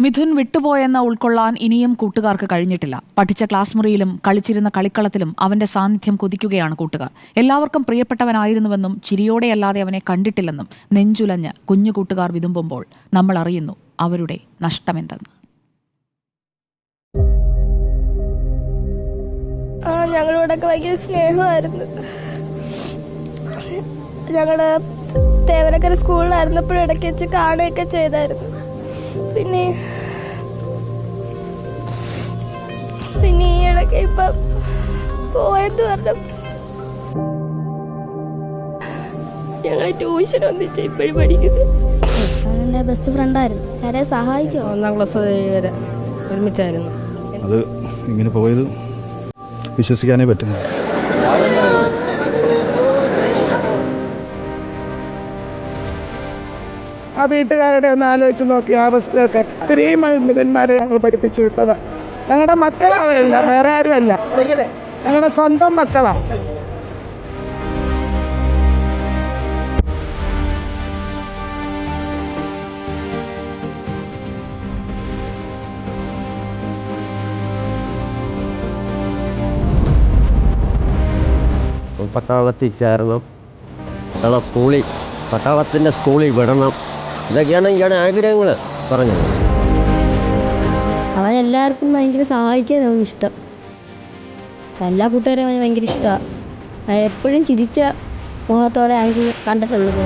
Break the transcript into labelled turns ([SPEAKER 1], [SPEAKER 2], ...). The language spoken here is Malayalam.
[SPEAKER 1] മിഥുൻ വിട്ടുപോയെന്ന ഉൾക്കൊള്ളാൻ ഇനിയും കൂട്ടുകാർക്ക് കഴിഞ്ഞിട്ടില്ല. പഠിച്ച ക്ലാസ് മുറിയിലും കളിച്ചിരുന്ന കളിക്കളത്തിലും അവന്റെ സാന്നിധ്യം കൊതിക്കുകയാണ് കൂട്ടുകാർ. എല്ലാവർക്കും പ്രിയപ്പെട്ടവനായിരുന്നുവെന്നും ചിരിയോടെയല്ലാതെ അവനെ കണ്ടിട്ടില്ലെന്നും നെഞ്ചുലഞ്ഞ് കുഞ്ഞു കൂട്ടുകാർ വിതുമ്പുമ്പോൾ നമ്മൾ അറിയുന്നു അവരുടെ നഷ്ടമെന്തെന്ന്.
[SPEAKER 2] ഞങ്ങളോടൊക്കെ ഭയങ്കര സ്നേഹമായിരുന്നു. ഞങ്ങളുടെ തേവനക്കര സ്കൂളിലായിരുന്നപ്പോഴും ഇടയ്ക്ക് വെച്ച് കാണുകയൊക്കെ ചെയ്തായിരുന്നു. പിന്നെ പിന്നെ ഈ ഇടയ്ക്ക് ഇപ്പം പോയെന്ന് പറഞ്ഞു ഞങ്ങൾ ട്യൂഷൻ ഒന്നിച്ച് ഇപ്പോഴും പഠിക്കുന്നത്
[SPEAKER 3] എന്റെ ബെസ്റ്റ് ഫ്രണ്ടായിരുന്നു ആരെ സഹായിക്കുമോ
[SPEAKER 4] ഒന്നാം ക്ലാസ് വരെ ഒരുമിച്ചായിരുന്നു.
[SPEAKER 5] അത് ഇങ്ങനെ പോയത് വിശ്വസിക്കാനേ പറ്റുന്നില്ല.
[SPEAKER 6] ആ വീട്ടുകാരുടെ ഒന്ന് ആലോചിച്ച് നോക്കി ആ അവസ്ഥയൊക്കെ. ഇത്രയും മിതന്മാരെ ഞങ്ങൾ പഠിപ്പിച്ചു വിട്ടത്. ഞങ്ങളുടെ മക്കളല്ല വേറെ ആരുമല്ല. ഞങ്ങളുടെ സ്വന്തം മക്കളാ.
[SPEAKER 7] പട്ടാളത്തിൽ ചേരണം പട്ടാള സ്കൂളിൽ പട്ടാളത്തിന്റെ സ്കൂളിൽ വിടണം. ഇതൊക്കെയാണ് ഇയാളുടെ ആഗ്രഹങ്ങൾ പറഞ്ഞത്.
[SPEAKER 3] അവൻ എല്ലാവർക്കും സഹായിക്കാൻ സഹായിക്കാനാവും ഇഷ്ടം. എല്ലാ കൂട്ടുകാരെയും അവന് ഭയങ്കര ഇഷ്ടമാണ്. എപ്പോഴും ചിരിച്ച മുഖത്തോടെ എനിക്ക് കണ്ടിട്ടുള്ളത്.